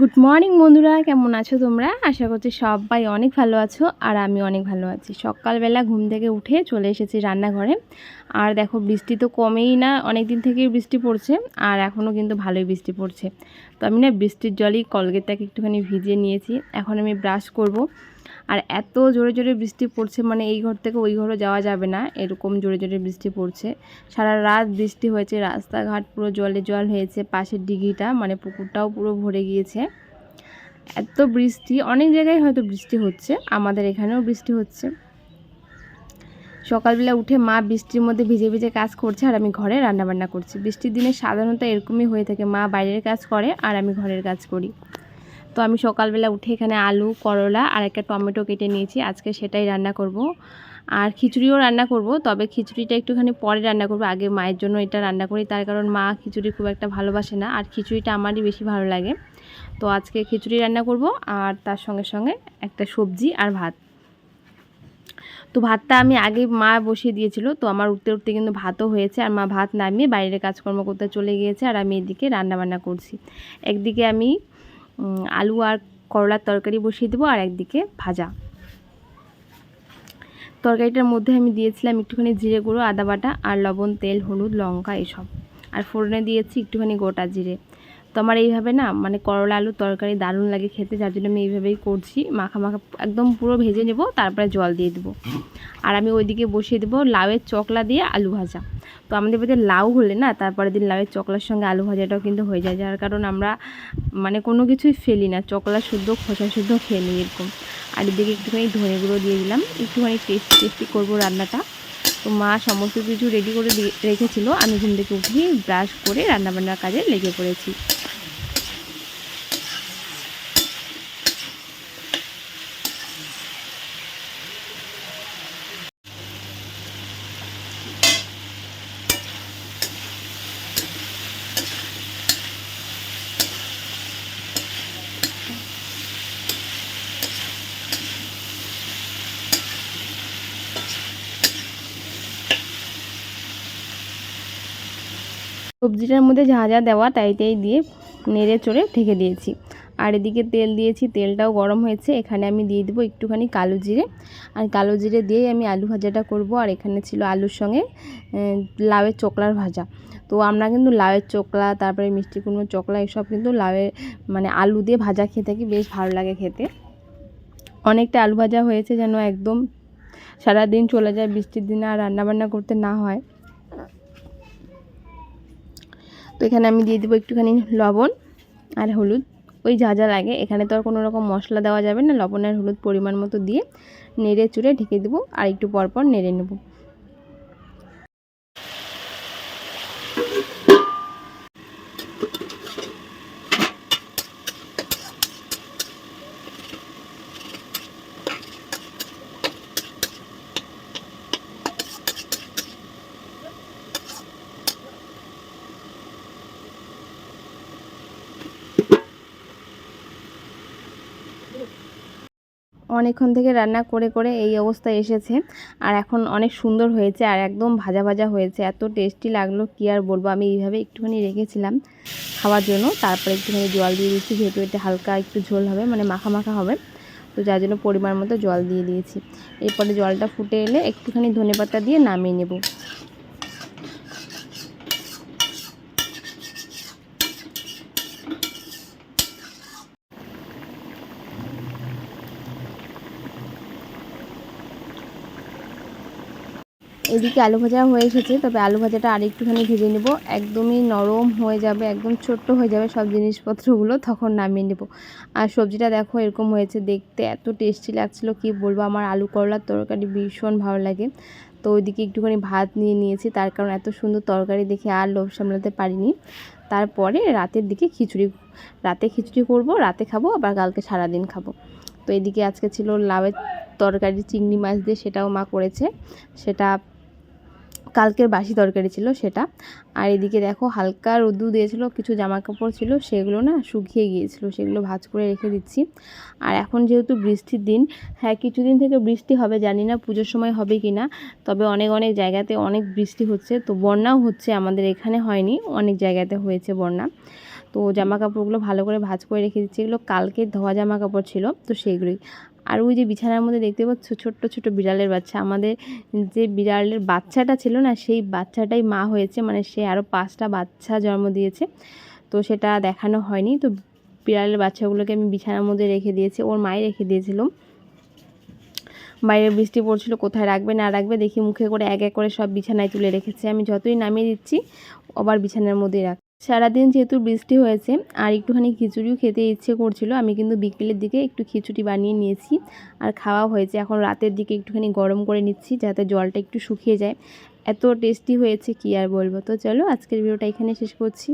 Good morning বন্ধুরা। কেমন আছো তোমরা? আশা করছি সবাই অনেক ভালো আছো আর আমি অনেক ভালো আছি। সকালবেলা ঘুম থেকে উঠে চলে এসেছি রান্নাঘরে। আর দেখো, বৃষ্টি তো কমেই না অনেক দিন থেকেই বৃষ্টি পড়ছে আর এখনও কিন্তু ভালোই বৃষ্টি পড়ছে। তো আমি না বৃষ্টির জলই কলগেটটাকে একটুখানি ভিজিয়ে নিয়েছি। এখন আমি ব্রাশ করব। আর এত জোরে জোরে বৃষ্টি পড়ছে মানে এই ঘর থেকে ওই ঘরে যাওয়া যাবে না, এরকম জোরে জোরে বৃষ্টি পড়ছে। সারা রাত বৃষ্টি হয়েছে, রাস্তাঘাট পুরো জলে জল হয়েছে, পাশের ডিঘিটা মানে পুকুরটাও পুরো ভরে গিয়েছে। এত বৃষ্টি, অনেক জায়গায় হয়তো বৃষ্টি হচ্ছে, আমাদের এখানেও বৃষ্টি হচ্ছে। সকালবেলা উঠে মা বৃষ্টির মধ্যে ভিজে ভিজে কাজ করছে আর আমি ঘরে রান্নাবান্না করছি। বৃষ্টির দিনে সাধারণত এরকমই হয়ে থাকে, মা বাইরের কাজ করে আর আমি ঘরের কাজ করি। তো আমি সকালবেলা উঠে এখানে আলু, করলা আর একটা টমেটো কেটে নিয়েছি। আজকে সেটাই রান্না করব। আর খিচুড়িও রান্না করব, তবে খিচুড়িটা একটুখানি পরে রান্না করব। আগে মায়ের জন্য এটা রান্না করি, তার কারণ মা খিচুড়ি খুব একটা ভালোবাসে না আর খিচুড়িটা আমারই বেশি ভালো লাগে। তো আজকে খিচুড়ি রান্না করব আর তার সঙ্গে সঙ্গে একটা সবজি আর ভাত। তো ভাতটা আমি আগে মা বসিয়ে দিয়েছিল, তো আমার উঠতে উঠতে কিন্তু ভাতও হয়েছে আর মা ভাত নামিয়ে বাইরের কাজকর্ম করতে চলে গিয়েছে আর আমি এদিকে রান্নাবান্না করছি। একদিকে আমি আলু আর করলার তরকারি বসিয়ে দেবো আর একদিকে ভাজা। তরকারিটার মধ্যে আমি দিয়েছিলাম একটুখানি জিরে গুঁড়ো, আদা বাটা আর লবণ, তেল, হলুদ, লঙ্কা এসব। আর ফোড়নে দিয়েছি একটুখানি গোটা জিরে। তো আমার এইভাবে না মানে করলা আলু তরকারি দারুণ লাগে খেতে, যার জন্য আমি এইভাবেই করছি। মাখা মাখা একদম পুরো ভেজে নেব, তারপরে জল দিয়ে দেবো। আর আমি ওইদিকে বসিয়ে দেবো লাউয়ের চকলা দিয়ে আলু ভাজা। তো আমাদের বাড়িতে লাউ হলে না, তারপরের দিন লাউয়ের চকলার সঙ্গে আলু ভাজাটাও কিন্তু হয়ে যায়, যার কারণ আমরা মানে কোনো কিছুই ফেলি না, চকলা শুদ্ধ, খোসা শুদ্ধ খেয়ে নিই এরকম। আর এদিকে একটুখানি ধনে গুঁড়ো দিয়ে দিলাম, একটুখানি টেস্টি টেস্টি করব রান্নাটা। তো মা সমস্ত কিছু রেডি করে রেখেছিল, আমি ঘুম থেকে উঠেই ব্রাশ করে রান্নাবান্নার কাজে লেগে পড়েছি। সবজিটার মধ্যে যা যা দেওয়া তাই তাই দিয়ে নেড়ে চড়ে ঢেকে দিয়েছি। আর এদিকে তেল দিয়েছি, তেলটাও গরম হয়েছে। এখানে আমি দিয়ে দেবো একটুখানি কালো জিরে। আর কালো জিরে দিয়েই আমি আলু ভাজাটা করব। আর এখানে ছিল আলুর সঙ্গে লাউয়ের চোকলার ভাজা। তো আমরা কিন্তু লাউয়ের চোকলা, তারপরে মিষ্টি কুমড়ো চোকলা এসব কিন্তু লাউয়ের মানে আলু দিয়ে ভাজা খেয়ে থাকি, বেশ ভালো লাগে খেতে। অনেকটা আলু ভাজা হয়েছে যেন একদম সারাদিন চলে যায়, বৃষ্টির দিনে আর রান্নাবান্না করতে না হয়। তো এখানে আমি দিয়ে দেবো একটুখানি লবণ আর হলুদ। ওই যা যা লাগে। এখানে তো আর কোনো রকম মশলা দেওয়া যাবে না। লবণ আর হলুদ পরিমাণ মতো দিয়ে নেড়ে চুড়ে ঢেকে দেবো। আর একটু পরপর নেড়ে নেব। অনেকক্ষণ থেকে রান্না করে করে এই অবস্থায় এসেছে। আর এখন অনেক সুন্দর হয়েছে আর একদম ভাজা ভাজা হয়েছে। এত টেস্টি লাগল, কি আর বলব? আমি এইভাবে একটুখানি রেখেছিলাম খাওয়ার জন্য। তারপরে একটুখানি জল দিয়ে দিচ্ছি যেহেতু এটা হালকা একটু ঝোল হবে মানে মাখা মাখা হবে। তো যার জন্য পরিমাণ মতো জল দিয়ে দিয়েছি। এরপরে জলটা ফুটে এলে একটুখানি ধনে পাতা দিয়ে নামিয়ে নেব। এদিকে আলু ভাজা হয়ে এসেছে, তবে আলু ভাজাটা আর একটুখানি ভেজে নেব। একদমই নরম হয়ে যাবে, একদম ছোট্ট হয়ে যাবে সব জিনিসপত্রগুলো, তখন নামিয়ে নেব। আর সবজিটা দেখো এরকম হয়েছে দেখতে, এত টেস্টি লাগছিল, কি বলব? আমার আলু করলার তরকারি ভীষণ ভালো লাগে। তো ওইদিকে একটুখানি ভাত নিয়ে নিয়েছি, তার কারণ এত সুন্দর তরকারি দেখে আর লোভ সামলাতে পারিনি। তারপরে রাতের দিকে খিচুড়ি, রাতে খিচুড়ি করব, রাতে খাব, আবার কালকে সারাদিন খাব। তো এদিকে আজকে ছিল লাউয়ের তরকারি, চিংড়ি মাছ দিয়ে সেটাও মা করেছে। সেটা কালকের বাসি তরকারি ছিল সেটা। আর এদিকে দেখো হালকা রোদু দিয়েছিল, কিছু জামা কাপড় ছিল, সেগুলো না শুকিয়ে গিয়েছিল, সেগুলো ভাজ করে রেখে দিচ্ছি। আর এখন যেহেতু বৃষ্টির দিন হ্যাঁ কিছুদিন থেকে বৃষ্টি হবে, জানি না পুজোর সময় হবে কি না তবে অনেক অনেক জায়গাতে অনেক বৃষ্টি হচ্ছে, তো বন্যাও হচ্ছে, আমাদের এখানে হয়নি, অনেক জায়গাতে হয়েছে বন্যা। তো জামা কাপড়গুলো ভালো করে ভাজ করে রেখে দিচ্ছি, এগুলো কালকে ধোয়া জামা কাপড় ছিল, তো সেইগুলোই আর ওই যে বিছানার মধ্যে দেখতে পাচ্ছ ছোট্ট ছোট বিড়ালের বাচ্চা। আমাদের যে বিড়ালের বাচ্চাটা ছিল না, সেই বাচ্চাটাই মা হয়েছে। মানে সে আরও পাঁচটা বাচ্চা জন্ম দিয়েছে। তো সেটা দেখানো হয়নি। তো বিড়ালের বাচ্চাগুলোকে আমি বিছানার মধ্যে রেখে দিয়েছি। ওর মাই রেখে দিয়েছিল। বাইরে বৃষ্টি পড়ছিল, কোথায় রাখবে, না রাখবে, দেখি মুখে করে এক এক করে সব বিছানায় তুলে রেখেছে। আমি যতই নামিয়ে দিচ্ছি, আবার বিছানার মধ্যেই রাখ সারাদিন যেহেতু বৃষ্টি হয়েছে আর একটুখানি খিচুড়িও খেতে ইচ্ছে করছিল, আমি কিন্তু বিকেলের দিকে একটু খিচুড়ি বানিয়ে নিয়েছি আর খাওয়া হয়েছে। এখন রাতের দিকে একটুখানি গরম করে নিচ্ছি যাতে জলটা একটু শুকিয়ে যায়। এত টেস্টি হয়েছে কি আর বলব? তো চলো আজকের ভিডিওটা এখানে শেষ করছি।